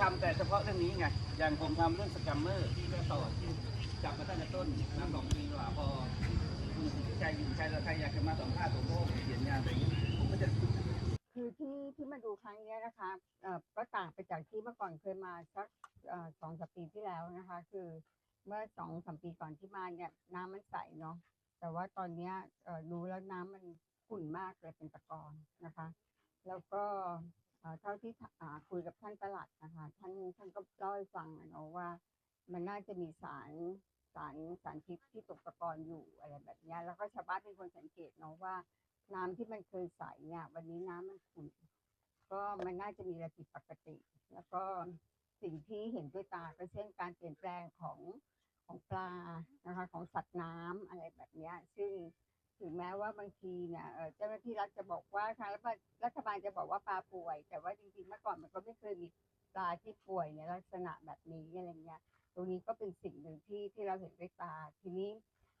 ทำแต่เฉพาะเรื่องนี้ไง อย่างผมทำเรื่องสแกมเมอร์ที่แม่ต่อที่จับมาตั้งแต่ต้นนำสองปีกว่าพอคุณสุทธิชัยอยู่ชัยเราใครอยากจะมาสัมภาษณ์ผมก็เขียนงานอะไรอย่างนี้ผมก็จะคือที่ที่มาดูครั้งเนี้ยนะคะเอ่อก็ต่างไปจากที่เมื่อก่อนเคยมาสักเอ่อสองสามปีที่แล้วนะคะ คือเมื่อสองสามปีก่อนที่มาเนี่ยน้ำมันใสเนาะแต่ว่าตอนเนี้ยเอ่อดูแล้วน้ำมันขุ่นมากเลยเป็นตะกอนนะคะ แล้วก็ เท่าที่คุยกับท่านประหลัดนะคะท่านท่านก็เล่าให้ฟังอะเนาะว่า มันน่าจะมีสารสารสารพิษที่ตกตะกอนอยู่อะไรแบบนี้แล้วก็ชาวบ้านเป็นคนสังเกตเนาะว่า น้ำที่มันเคยใสเนี่ยวันนี้น้ำมันขุ่นก็มันน่าจะมีอะไรผิดปกติ แล้วก็สิ่งที่เห็นด้วยตาก็เช่นการเปลี่ยนแปลงของของปลานะคะของสัตว์น้ำอะไรแบบนี้ซึ่ง ถึงแม้ว่าบางทีเนี่ยเออเจ้าหน้าที่รัฐจะบอกว่าทางรัฐบาลรัฐบาลจะบอกว่าปลาป่วย แต่ว่าจริงๆเมื่อก่อนมันก็ไม่เคยมีปลาที่ป่วยในลักษณะแบบนี้อะไรเงี้ย ตรงนี้ก็เป็นสิ่งหนึ่งที่ที่เราเห็นด้วยตาทีนี้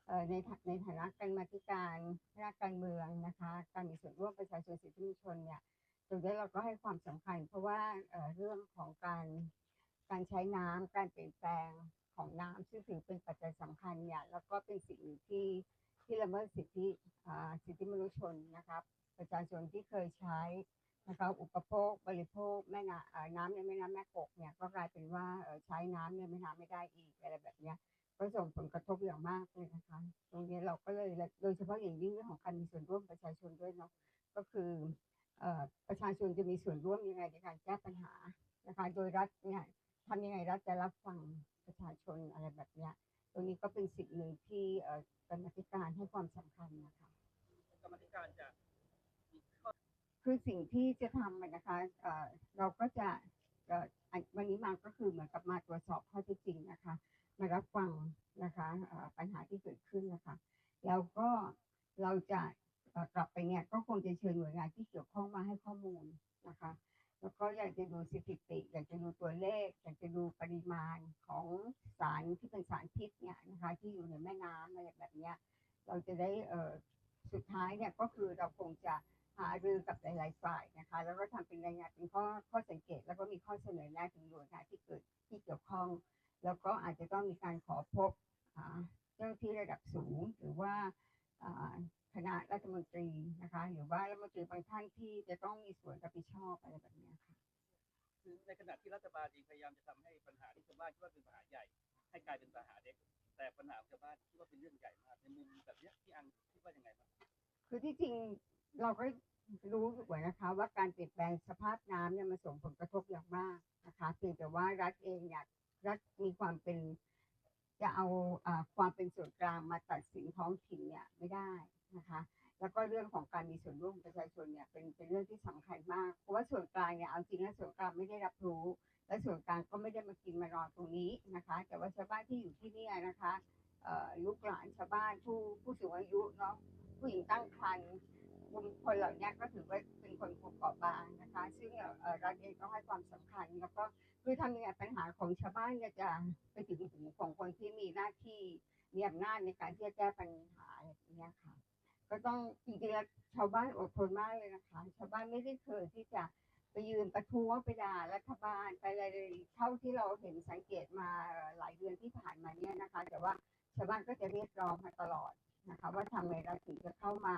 เอ่อในในฐานะการมาธิการนักการเมืองนะคะ การมีส่วนร่วมประชาชนสิทธิมนุษยชนเนี่ยตรงนี้เราก็ให้ความสำคัญ เพราะว่าเอ่อเรื่องของการการใช้น้ำการเปลี่ยนแปลงของน้ำซึ่งถือเป็นปัจจัยสำคัญเนี่ยแล้วก็เป็นสิ่งหนึ่งที่ ที่ละเมิดสิทธิสิทธิมนุษยชนนะครับ ประชาชนที่เคยใช้นะครับอุปโภคบริโภคแม่น้ำน้ำในแม่น้ำแม่กกเนี่ยก็กลายเป็นว่าใช้น้ำในแม่น้ำไม่ได้อีกอะไรแบบเนี้ยก็ส่งผลกระทบอย่างมากเลยนะคะตรงนี้เราก็เลยโดยเฉพาะอย่างยิ่งเรื่องของการมีส่วนร่วมประชาชนด้วยเนาะก็คือประชาชนจะมีส่วนร่วมยังไงในการแก้ปัญหานะคะโดยรัฐเนี่ยทำยังไงรัฐจะรับฟังประชาชนอะไรแบบเนี้ย รงนี้ก็เป็นสิ่งหนึ่งที่เอ่อกรรมาธิการให้ความสำคัญนะคะกรรมธิการจะคือสิ่งที่จะทำอะนะคะเอ่อเราก็จะเอ่ออันวันนี้มาก็คือเหมือนกับมาตรวจสอบข้อเท็จจริงนะคะ มารับฟังนะคะเอ่อปัญหาที่เกิดขึ้นนะคะ แล้วก็เราจะเอ่อกลับไปเนี่ยก็คงจะเชิญหน่วยงานที่เกี่ยวข้องมาให้ข้อมูลนะคะ แล้วก็อยากจะดูสถิติ อยากจะดูตัวเลข อยากจะดูปริมาณของสารที่เป็นสารพิษเนี่ยนะคะที่อยู่ในแม่น้ำอะไรแบบเนี้ยเราจะได้เอ่อสุดท้ายเนี่ยก็คือเราคงจะหารือกับหลาย ๆ ฝ่ายนะคะ แล้วก็ทำเป็นรายงานเป็นข้อข้อสังเกต แล้วก็มีข้อเสนอแนะถึงหน่วยงานที่เกิดที่เกี่ยวข้อง แล้วก็อาจจะต้องมีการขอพบอ่าเจ้าที่ระดับสูงหรือว่า คณะรัฐมนตรีนะคะหรือว่ารัฐมนตรีบางท่านที่จะต้องมีส่วนรับผิดชอบอะไรแบบเนี้ยค่ะคือในขณะที่รัฐบาลเองพยายามจะทำให้ปัญหาที่ชาวบ้านคิดว่าเป็นปัญหาใหญ่ ให้กลายเป็นปัญหาเล็กแต่ปัญหาของชาวบ้านคิดว่าเป็นเรื่องใหญ่มากในมุมแบบเนี้ยพี่อังคิดว่ายังไงบ้างคือที่จริงเราก็รู้อยู่นะคะว่าการเปลี่ยนแปลงสภาพน้ำเนี่ยมันส่งผลกระทบอย่างมากนะคะเพียงแต่ว่ารัฐเองเนี่ยรัฐมีความเป็น จะเอาอความเป็นส่วนกลางมาตัดสินท้องถิ่นเนี่ยไม่ได้นะคะแล้วก็เรื่องของการมีส่วนร่วมประชาชนเนี่ยเป็นเป็นเรื่องที่สำคัญมาก เพราะว่าส่วนกลางเนี่ยเอาจริงแล้วส่วนกลางไม่ได้รับรู้ และส่วนกลางก็ไม่ได้มากินมานอนตรงนี้นะคะ แต่ว่าชาวบ้านที่อยู่ที่นี่นะคะลูกหลานชาวบ้านผู้ผู้สูงอายุเนาะผู้หญิงตั้งครรภ์ กลุ่มคนเหล่านี้ก็ถือว่าเป็นคนกลุ่มเปราะบางนะคะ ซึ่งเรัฐเองต้องให้ความสำคัญ แล้วก็คือทำยังไงปัญหาของชาวบ้านจะไปถึงหูของคนที่มีหน้าที่มีอำนาจในการที่จะแก้ปัญหาอะไรอย่างเงี้ยค่ะ ก็ต้องจริงๆแล้วชาวบ้านอดทนมากเลยนะคะ ชาวบ้านไม่ได้เคยที่จะไปยืนประท้วงไปด่ารัฐบาลไปอะไรเท่าที่เราเห็นสังเกตมาหลายเดือนที่ผ่านมาเนี่ยนะคะ แต่ว่าชาวบ้านก็จะเรียกร้องมาตลอดนะคะ ว่าทำไงเราถึงจะเข้ามา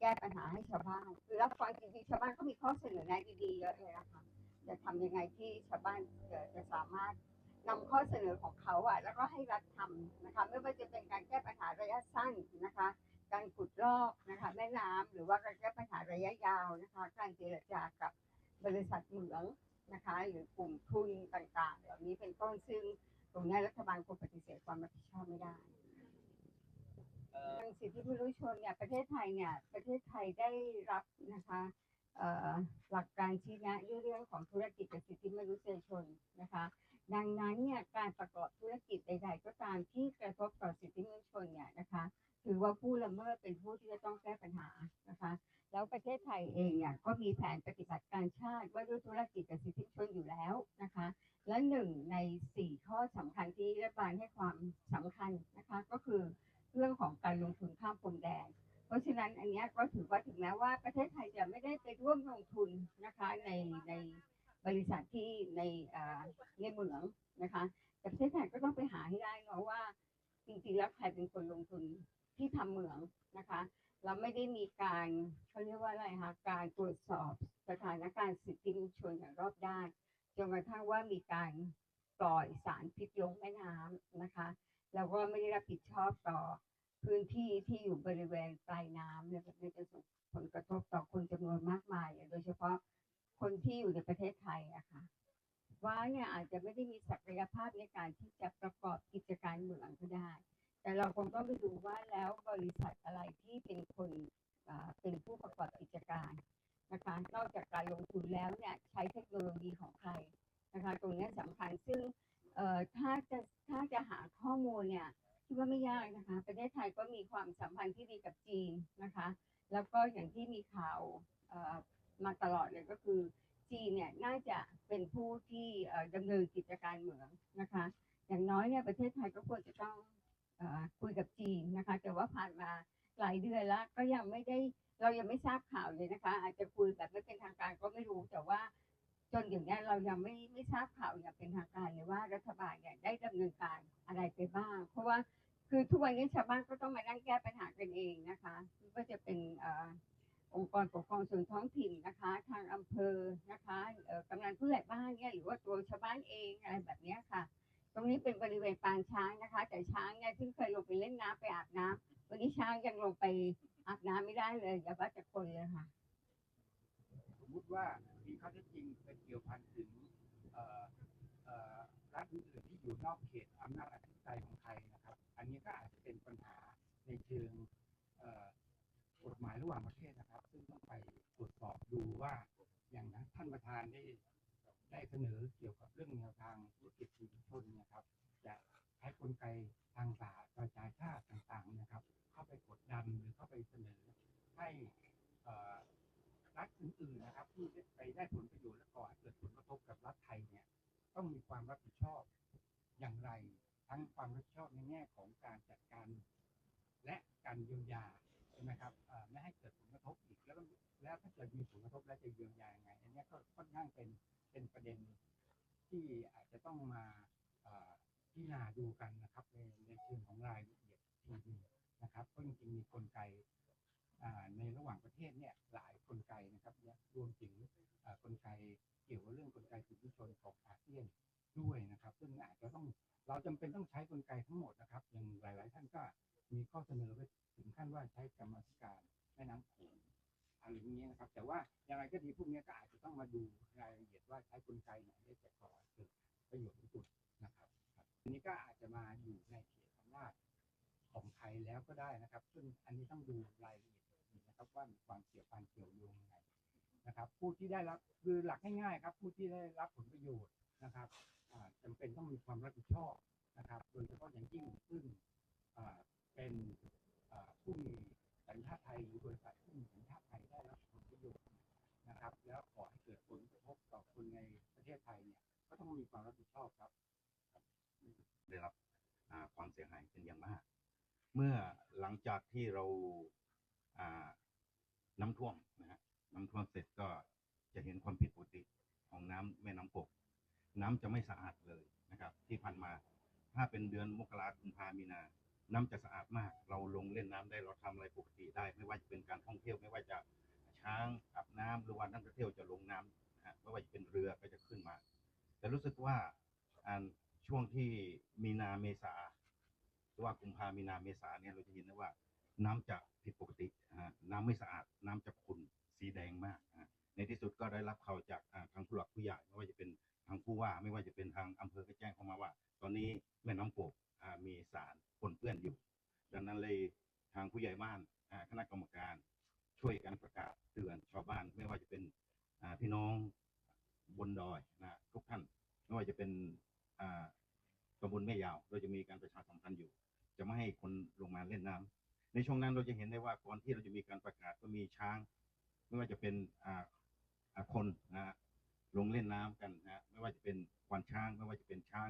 แก้ปัญหาให้ชาวบ้านคือรับฟังจริงๆชาวบ้านก็มีข้อเสนอแนะดีๆเยอะเลยนะคะจะทำยังไงที่ชาวบ้านจะจะสามารถนำข้อเสนอของเขาอะแล้วก็ให้รัฐทำนะคะ ไม่ว่าจะเป็นการแก้ปัญหาระยะสั้นนะคะ การขุดลอกนะคะแม่น้ำหรือว่าการแก้ปัญหาระยะยาวนะคะ การเจรจากับบริษัทเหมืองนะคะ หรือกลุ่มทุนต่างๆ เหล่านี้เป็นต้นซึ่งตรงนี้รัฐบาลคงปฏิเสธความรับผิดชอบไม่ได้ ทางสิทธิมนุษยชนเนี่ยประเทศไทยเนี่ยประเทศไทยได้รับนะคะหลักการชี้แนะเรื่องของธุรกิจกับสิทธิมนุษยชนนะคะ ดังนั้นเนี่ยการประกอบธุรกิจใด ๆ ก็ตามที่กระทบต่อสิทธิมนุษยชนเนี่ยนะคะถือว่าผู้ละเมิดเป็นผู้ ว่ามีการปล่อยสารพิษลงแม่น้ำนะคะ แล้วก็ไม่ได้รับผิดชอบต่อพื้นที่ที่อยู่บริเวณปลายน้ำเนี่ยมันจะส่งผลกระทบต่อคนจำนวนมากมาย โดยเฉพาะคนที่อยู่ในประเทศไทยอะคะว่าเนี่ยอาจจะไม่ได้มีศักยภาพในการที่จะประกอบกิจการเหมืองก็ได้ แต่เราคงต้องไปดูว่าแล้วบริษัทอะไรที่เป็นคนเป็นผู้ประกอบกิจการนะคะนอกจากการลงทุนแล้วเนี่ยใช้เทคโนโลยีของใคร นะคะตรงนี้สำคัญซึ่งเอ่อถ้าจะถ้าจะหาข้อมูลเนี่ยคิดว่าไม่ยากนะคะ ประเทศไทยก็มีความสัมพันธ์ที่ดีกับจีนนะคะ แล้วก็อย่างที่มีข่าวเอ่อมาตลอดเลยก็คือจีนเนี่ยน่าจะเป็นผู้ที่เอ่อดำเนินกิจการเหมืองนะคะ อย่างน้อยเนี่ยประเทศไทยก็ควรจะต้องเออคุยกับจีนนะคะ แต่ว่าผ่านมาหลายเดือนแล้วก็ยังไม่ได้เรายังไม่ทราบข่าวเลยนะคะ อาจจะคุยแบบไม่เป็นทางการก็ไม่รู้แต่ว่า จนอย่างนี้เรายังไม่ไม่ทราบข่าวอย่างเป็นทางการเลยว่ารัฐบาลเนี่ยได้ดำเนินการอะไรไปบ้าง เพราะว่าคือทุกวันนี้ชาวบ้านก็ต้องมานั่งแก้ปัญหากันเองนะคะไม่ว่าจะเป็นอองค์กรปกครองส่วนท้องถิ่นนะคะ ทางอำเภอนะคะกำนันผู้ใหญ่บ้านเนี่ยหรือว่าตัวชาวบ้านเองอะไรแบบนี้ค่ะ ตรงนี้เป็นบริเวณปางช้างนะคะ แต่ช้างเนี่ยซึ่งเคยลงไปเล่นน้ำไปอาบน้ำวันนี้ช้างยังลงไปอาบน้ำไม่ได้เลยอย่าว่าแต่คนเลยค่ะ สมมติว่า มีข้อเท็จจริงไปเกี่ยวพันถึงรัฐอื่นๆที่อยู่นอกเขตอำนาจอธิปไตยของไทยนะครับ อันนี้ก็อาจจะเป็นปัญหาในเชิงกฎหมายระหว่างประเทศนะครับ ซึ่งต้องไปตรวจสอบดูว่าอย่างนั้นท่านประธานได้ได้เสนอเกี่ยวกับเรื่องแนวทางธุรกิจชุมชนนะครับ จะใช้กลไกทางสาธารณชาติต่างๆนะครับ เข้าไปกดดันหรือเข้าไปเสนอให้อ่อ รัฐอื่นๆนะครับ ที่ไปได้ผลประโยชน์และก่อให้เกิดผลกระทบกับรัฐไทยเนี่ย ต้องมีความรับผิดชอบอย่างไร ทั้งความรับผิดชอบในแง่ของการจัดการ และการเยียวยาใช่ไหมครับไม่ให้เกิดผลกระทบอีกแล้วแล้วถ้าเกิดมีผลกระทบแล้วจะเยียวยายังไง อันนี้ก็ค่อนข้างเป็นเป็นประเด็นที่อาจจะต้องมาพิจารณาดูกันนะครับในในเชิงของรายละเอียดทีดีนะครับก็จริงๆมีกลไก ในระหว่างประเทศเนี่ยหลายกลไกนะครับเนี่ยรวมถึงกลไกเกี่ยวกับเรื่องกลไกสิทธิชนของอาเซียนด้วยนะครับ ซึ่งอาจจะต้องเราจำเป็นต้องใช้กลไกทั้งหมดนะครับอย่างหลาย ๆ ท่านก็มีข้อเสนอไปถึงขั้นว่าใช้กรรมธิการแม่น้ำโขงอะไรอย่างเงี้ยนะครับ แต่ว่าอย่างไรก็ดีพวกนี้ก็อาจจะต้องมาดูรายละเอียดว่าใช้กลไกไหนได้จะก่อให้เกิดประโยชน์ที่สุดนะครับครับทีนี้ก็อาจจะมาอยู่ในเขตอำนาจของไทยแล้วก็ได้นะครับ ซึ่งอันนี้ต้องดูรายละเอียด นะครับว่ามีความเกี่ยวพันเกี่ยวโยงยังไงนะครับ ผู้ที่ได้รับคือหลักง่ายๆครับ ผู้ที่ได้รับผลประโยชน์นะครับอ่าจำเป็นต้องมีความรับผิดชอบนะครับ โดยเฉพาะอย่างยิ่งซึ่งเป็นผู้มีสัญชาติไทยหรือบริษัทผู้มีสัญชาติไทยได้รับผลประโยชน์นะครับ แล้วขอให้เกิดผลกระทบต่อคนในประเทศไทยเนี่ยก็ต้องมีความรับผิดชอบครับ ได้รับอ่าความเสียหายเป็นอย่างมาก เมื่อหลังจากที่เรา น้ำท่วมนะฮะน้ำท่วมเสร็จก็จะเห็นความผิดปกติของน้ำแม่น้ำกกน้ำจะไม่สะอาดเลยนะครับ ที่ผ่านมาถ้าเป็นเดือนมกราคมกุมภามีนา น้ำจะสะอาดมาก เราลงเล่นน้ำได้เราทำอะไรปกติได้ ไม่ว่าจะเป็นการท่องเที่ยวไม่ว่าจะช้างอาบน้ำหรือว่านักท่องเที่ยวจะลงน้ำนะฮะไม่ว่าจะเป็นเรือก็จะขึ้นมา แต่รู้สึกว่าอันช่วงที่มีนาเมษาหรือว่ากุมภามีนาเมษาเนี่ยเราจะเห็นได้ว่า น้ำจะผิดปกตินะฮะน้ำไม่สะอาดน้ำจะขุ่นสีแดงมาก ในที่สุดก็ได้รับข่าวจากทางผู้หลักผู้ใหญ่ไม่ว่าจะเป็นทางผู้ว่าไม่ว่าจะเป็นทางอำเภอก็แจ้งเข้ามาว่า ตอนนี้แม่น้ำโขงมีสารปนเปื้อนอยู่ ดังนั้นเลยทางผู้ใหญ่บ้านคณะกรรมการช่วยกันประกาศเตือนชาวบ้านไม่ว่าจะเป็นพี่น้องบนดอยนะทุกท่านไม่ว่าจะเป็นตำบลแม่ยาว เราจะมีการประชา ในช่วงนั้นเราจะเห็นได้ว่าก่อนที่เราจะมีการประกาศก็มีช้าง ไม่ว่าจะเป็นคนนะลงเล่นน้ำกันนะไม่ว่าจะเป็นควานช้าง ไม่ว่าจะเป็นช้าง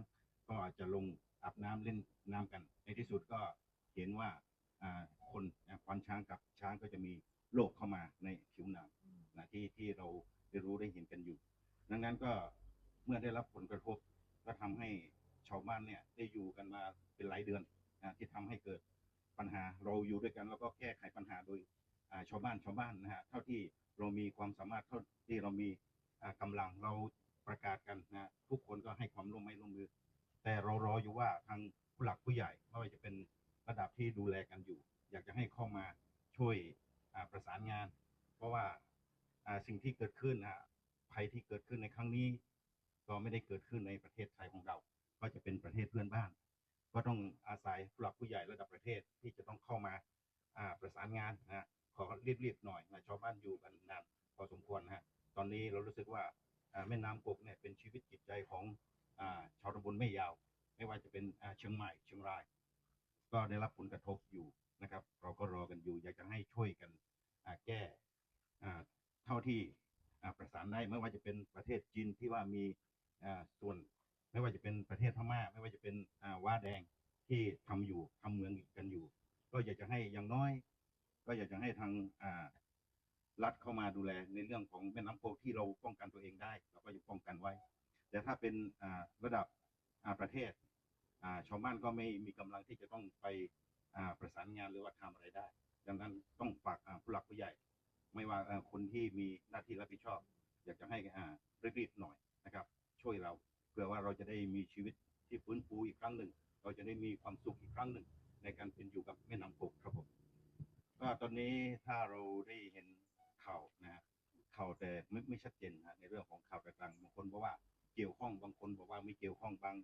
ก็อาจจะลงอาบน้ำเล่นน้ำกัน ในที่สุดก็เห็นว่าคนควานช้างกับช้างก็จะมีโรคเข้ามาในผิวหนังนะที่ที่เราได้รู้ได้เห็นกันอยู่ ดังนั้นก็เมื่อได้รับผลกระทบรับ้านเนี่ยได้อยู่กันมาเป็นหลายเดือนนะที่ทำให้เกิด ปัญหาเราอยู่ด้วยกัน แล้วก็แก้ไขปัญหาโดยชาวบ้านชาวบ้านนะฮะเท่าที่เรามีความสามารถเท่าที่เรามีอ่ากำลังเราประกาศกันนะฮะทุกคนก็ให้ความร่วมไม้ร่วมมือ แต่เรารออยู่ว่าทางผู้หลักผู้ใหญ่ไม่ว่าจะเป็นระดับที่ดูแลกันอยู่ อยากจะให้เข้ามาช่วยประสานงาน เพราะว่าสิ่งที่เกิดขึ้นอะภัยที่เกิดขึ้นในครั้งนี้ ก็ไม่ได้เกิดขึ้นในประเทศไทยของเรา ก็จะเป็นประเทศเพื่อนบ้าน ก็ต้องอาศัยผู้หลักผู้ใหญ่ระดับประเทศที่จะต้องเข้ามาประสานงานนะฮะขอรีบๆหน่อยนะชาวบ้านอยู่กันนานพอสมควรนะฮะตอนนี้เรารู้สึกว่าแม่น้ำกกเนี่ยเป็นชีวิตจิตใจของอชาวตำบลแม่ยาว ไม่ว่าจะเป็นเชียงใหม่เชียงราย ก็ได้รับผลกระทบอยู่นะครับ เราก็รอกันอยู่อยากจะให้ช่วยกันแก้เท่าที่ประสานได้ไม่ว่าจะเป็นประเทศจีนที่ว่ามีส่วน ไม่ว่าจะเป็นประเทศพม่า ไม่ว่าจะเป็นอ่าว้าแดงที่ทำอยู่ทำเมืองกันอยู่ ก็อยากจะให้อย่างน้อย ก็อยากจะให้ทางอ่ารัฐเข้ามาดูแลในเรื่องของแม่น้ำโขงที่เราป้องกันตัวเองได้เราก็จะป้องกันไว้ แต่ถ้าเป็นอ่าระดับอ่าประเทศอ่าชาวบ้านก็ไม่มีกำลังที่จะต้องไปอ่าประสานงานหรือว่าทำอะไรได้ ดังนั้นต้องฝากผู้หลักผู้ใหญ่ ไม่ว่าคนที่มีหน้าที่รับผิดชอบ อยากจะให้อ่ารีบๆหน่อยนะครับ ช่วยเรา พื่อว่าเราจะได้มีชีวิตที่ฟื้นฟูอีกครั้งหนึ่ง เราจะได้มีความสุขอีกครั้งหนึ่ง ในการเป็นอยู่กับแม่น้ำกกครับผมก็ตอนนี้ถ้าเราได้เห็นข่าวนะฮะข่าวแต่ไม่ไม่ชัดเจนฮะในเรื่องของข่าวต่างๆบางคนบอกว่าเกี่ยวข้องบางคนบอกว่าไม่เกี่ยวข้องบาง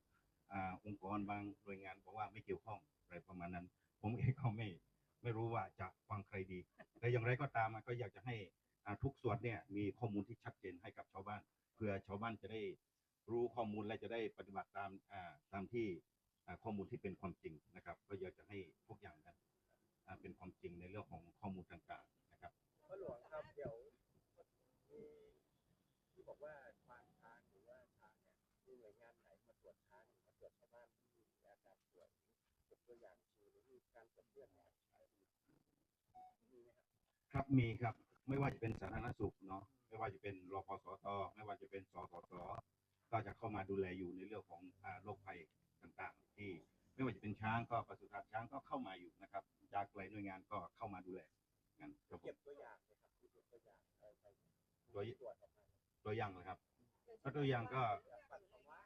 อ่าองค์กรบางหน่วยงานบอกว่าไม่เกี่ยวข้องอะไรประมาณนั้น ผมเองก็ไม่ไม่รู้ว่าจะฟังใครดี แต่อย่างไรก็ตามก็อยากจะให้ทุกส่วนเนี่ยมีข้อมูลที่ชัดเจนให้กับชาวบ้าน เพื่อชาวบ้านจะได้ รู้ข้อมูลและจะได้ปฏิบัติตามอ่าตามที่อ่าข้อมูลที่เป็นความจริงนะครับ ก็อยากจะให้ทุกอย่างนั้นอ่าเป็นความจริงในเรื่องของข้อมูลต่างๆนะครับพ่อหลวงครับเดี๋ยวมีที่บอกว่าควานช้างหรือว่าช้างเนี่ยมีหน่วยงานไหนมาตรวจช้างหรือมาตรวจชาวบ้านที่มีอาการป่วยเก็บตัวอย่างชีหรือมีการตรวจเลือดเนี่ยมีไหมครับครับมีครับไม่ว่าจะเป็นสาธารณสุขเนาะไม่ว่าจะเป็นรพสตไม่ว่าจะเป็นสสส ก็จะเข้ามาดูแลอยู่ในเรื่องของอ่าโรคภัยต่างๆ ที่ไม่ว่าจะเป็นช้างก็ปศุสัตว์ช้างก็เข้ามาอยู่นะครับ จากหลายหน่วยงานก็เข้ามาดูแลกันครับผเก็มบตัวอย่างไหมครับมีเก็บตัวอย่างอะไรไปตัวตรวจออกมาตัวอย่างนะครับก็ตัวอย่างก็จากปัสสาวะ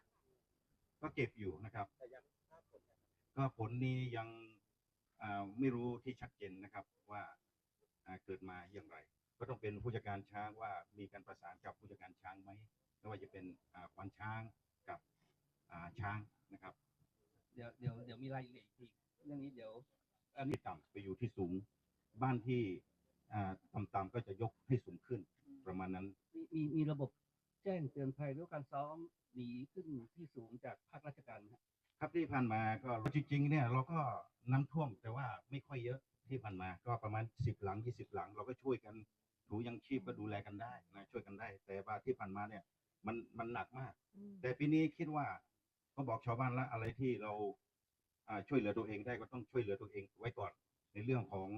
ก็เก็บอยู่นะครับแต่ยังทราบผลนะครับก็ผลนี้ยังอ่าไม่รู้ที่ชัดเจนนะครับว่าอ่าเกิดมาอย่างไร ก็ต้องเป็นผู้จัดการช้างว่ามีการประสานกับผู้จัดการช้างไหม ไม่ว่าจะเป็นอ่าควานช้างกับอ่าช้างนะครับ เดี๋ยวเดี๋ยวเดี๋ยวมีรายละเอียดอีกเรื่องนี้เดี๋ยว อันนี้ที่ต่ำไปอยู่ที่สูงบ้านที่อ่าต่ำๆก็จะยกให้สูงขึ้นประมาณนั้น มีมีมีระบบแจ้งเตือนภัยหรือการซ้อมหนีขึ้นที่สูงจากภาคราชการนะครับที่ผ่านมาก็จริงๆเนี่ยเราก็น้ำท่วมแต่ว่าไม่ค่อยเยอะที่ผ่านมาก็ประมาณสิบหลังยี่สิบหลัง เราก็ช่วยกันถูยังชีพก็ดูแลกันได้นะช่วยกันได้ แต่ว่าที่ผ่านมาเนี่ย มันมันหนักมาก แต่ปีนี้คิดว่าก็บอกชาวบ้านแล้วอะไรที่เราอ่าช่วยเหลือตัวเองได้ก็ต้องช่วยเหลือตัวเองไว้ก่อน ในเรื่องของ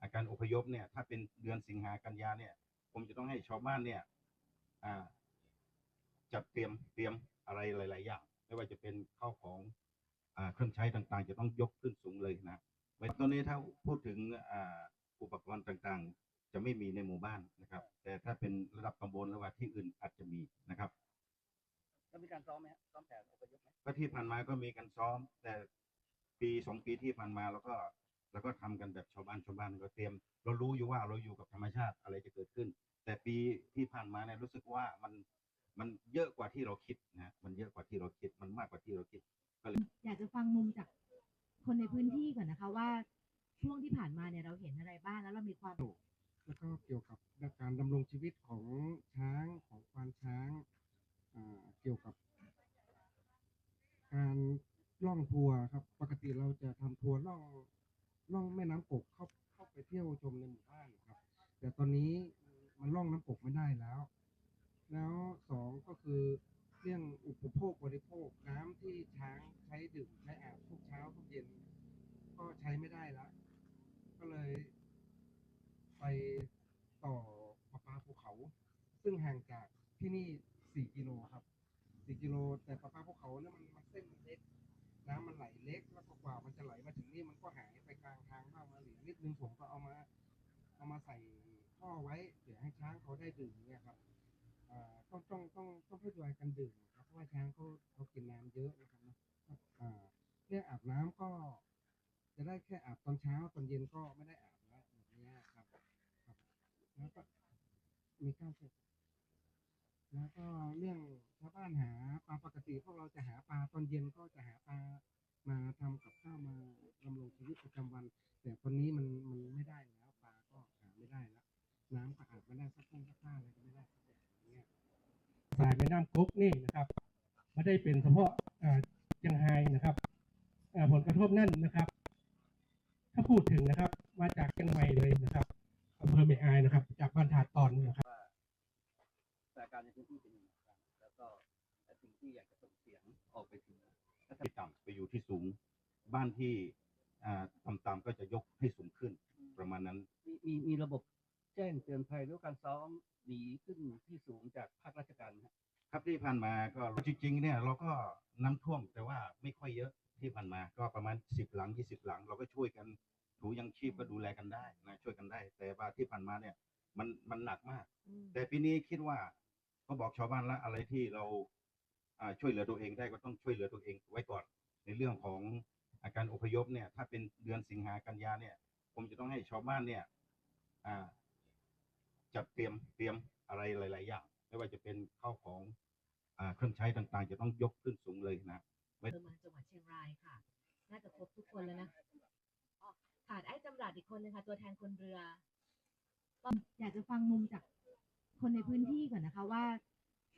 อาการอพยพเนี่ย ถ้าเป็นเดือนสิงหากันยาเนี่ย ผมจะต้องให้ชาวบ้านเนี่ยอ่าจัดเตรียมเตรียมอะไรหลาย ๆ อย่าง ไม่ว่าจะเป็นข้าวของอ่าเครื่องใช้ต่าง ๆ จะต้องยกขึ้นสูงเลยนะไว้ตอนนี้ถ้าพูดถึงอ่าอุปกรณ์ต่างๆ จะไม่มีในหมู่บ้านนะครับ แต่ถ้าเป็นระดับตำบลหรือว่าที่อื่นอาจจะมีนะครับแล้วมีการซ้อมไหมฮะซ้อมแผนอพยพไหมก็ที่ผ่านมาก็มีการซ้อม แต่ปีสองปีที่ผ่านมาเราก็เราก็ทำกันแบบชาวบ้านชาวบ้านก็เตรียม เรารู้อยู่ว่าเราอยู่กับธรรมชาติอะไรจะเกิดขึ้น แต่ปีที่ผ่านมาเนี่ยรู้สึกว่ามันมันเยอะกว่าที่เราคิดนะฮะมันเยอะกว่าที่เราคิดมันมากกว่าที่เราคิดอยากจะฟังมุมจากคนในพื้นที่ก่อนนะคะว่าช่วงที่ผ่านมาเนี่ยเราเห็นอะไรบ้างแล้วเรามีความ แล้วก็เกี่ยวกับการดำรงชีวิตของช้างของควานช้างเกี่ยวกับ การล่องทัวร์ครับ ปกติเราจะทำทัวร์ล่องล่องแม่น้ำกกเข้าเข้าไปเที่ยวชมในหมู่บ้านครับ แต่ตอนนี้มันล่องน้ำกกไม่ได้แล้ว แล้วสองก็คือเรื่องอุปโภคบริโภคน้ำที่ช้างใช้ดื่มใช้อาบทุกเช้าทุกเย็น ก็ใช้ไม่ได้แล้วก็เลย ไปต่อประปาภูเขา ซึ่งห่างจากที่นี่สี่กิโลครับสี่กิโลแต่ประปาภูเขาเนี่ยมันมันเส้นมันเล็ก น้ำมันไหลเล็กแล้วกว่ามันจะไหลมาถึงนี่มันก็หายไปกลางทางบ้างมาหลือนิดนึงผมก็เอามา เอามาใส่ท่อไว้เดี๋ยวให้ช้างเขาได้ดื่มเนี่ยครับต้องต้องต้องต้องให้ด้วยกันดื่มเพราะว่าช้างเขาเขากินน้ำเยอะนะครับนะเนี่ยอาบน้ำก็ จะได้แค่อาบตอนเช้าตอนเย็นก็ไม่ได้อาบ แล้วก็มีข้าวเสร็จแล้วก็เรื่องชาวบ้านหาปลาปกติพวกเราจะหาปลาตอนเย็นก็จะหาปลามาทำกับข้าวมาดำรงชีวิตประจำวัน แต่ตอนนี้มันมันไม่ได้แล้วปลาก็หาไม่ได้แล้วน้ำก็อาบไม่ได้สักทุ่งสักผ้าอะไรก็ไม่ได้สักอย่างเงี้ยสายแม่น้ำกกนี่นะครับไม่ได้เป็นเฉพาะอ่าเชียงไฮ้นะครับผลกระทบนั่นนะครับ ถ้าพูดถึงนะครับ มาจากเชียงใหม่เลยนะครับ อำเภอแม่อายนะครับ จากบ้านถาดตอนนะครับสถานการณ์ในพื้นที่เป็นยังไงบ้างแล้วก็สิ่งที่อยากจะส่งเสียงออกไปถึงที่ต่ำไปอยู่ที่สูงบ้านที่อ่าต่ำๆก็จะยกให้สูงขึ้นประมาณนั้นมีมีมีระบบแจ้งเตือนภัยหรือการซ้อมหนีขึ้นที่สูงจากภาคราชการไหมครับครับที่ผ่านมาก็จริงๆเนี่ยเราก็น้ำท่วมแต่ว่าไม่ค่อยเยอะที่ผ่านมา ก็ประมาณสิบหลังยี่สิบหลัง เราก็ช่วยกัน ถูยังชีพก็ดูแลกันได้นะช่วยกันได้ แต่ว่าที่ผ่านมาเนี่ย มันมันหนักมาก แต่ปีนี้คิดว่าก็บอกชาวบ้านละอะไรที่เราอ่าช่วยเหลือตัวเองได้ก็ต้องช่วยเหลือตัวเองไว้ก่อน ในเรื่องของอาการอพยพเนี่ย ถ้าเป็นเดือนสิงหากันยาเนี่ย ผมจะต้องให้ชาวบ้านเนี่ยอ่าจัดเตรียมเตรียมอะไรหลาย ๆ อย่าง ไม่ว่าจะเป็นข้าวของอ่าเครื่องใช้ต่าง ๆ จะต้องยกขึ้นสูงเลยนะเดินมาจังหวัดเชียงรายค่ะ น่าจะครบทุกคนแล้วนะอ๋อ ขาดไอ้จำรัดอีกคนนึงค่ะ ตัวแทนคนเรือก็อยากจะฟังมุมจากคนในพื้นที่ก่อนนะคะว่า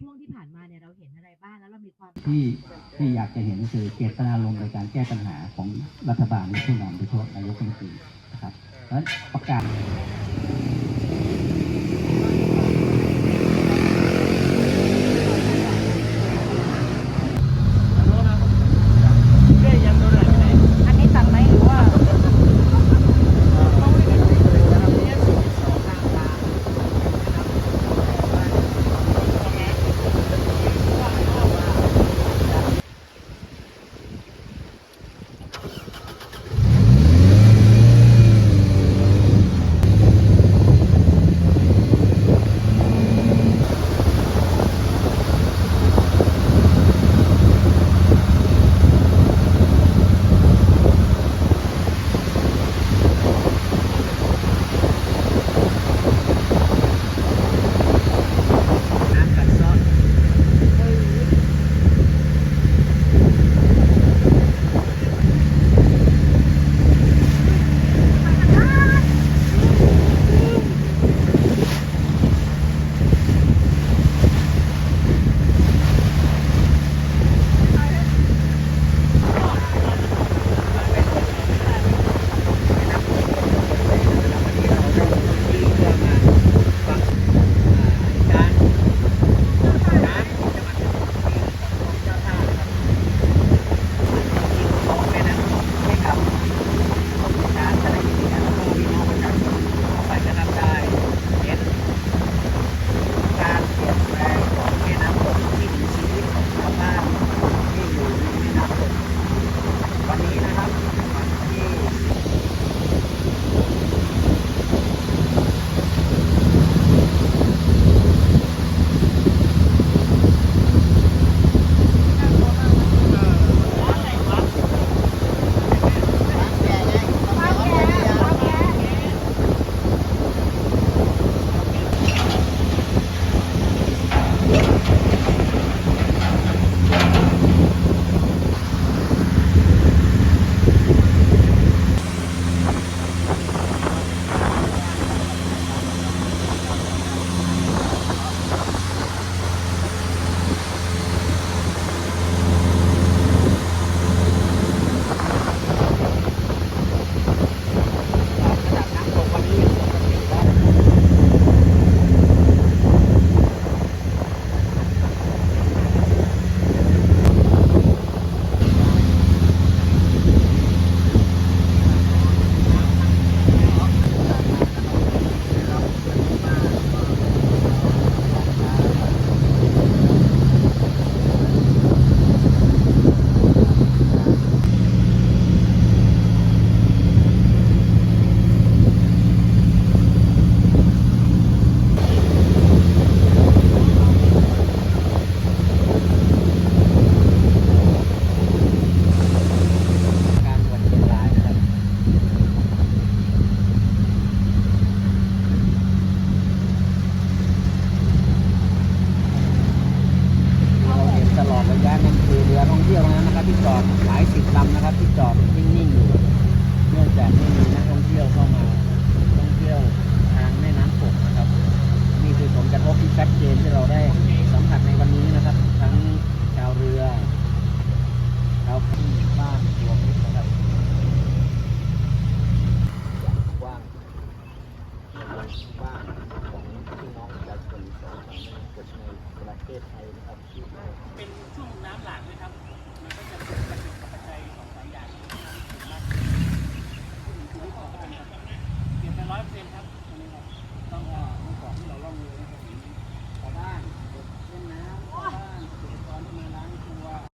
ช่วงที่ผ่านมาเนี่ยเราเห็นอะไรบ้างแล้วเรามีความที่ที่อยากจะเห็นคือเจตนารมณ์ในการแก้ปัญหาของรัฐบาลและผู้นำโดยเฉพาะนายกรัฐมนตรีนะครับเพราะฉะนั้นประกาศ ที่มีนักท่องเที่ยวเข้ามาท่องเที่ยวทางแม่น้ำโขงนะครับนี่คือผลกระทบที่ชัดเจนที่เราได้สัมผัสในวันนี้นะครับ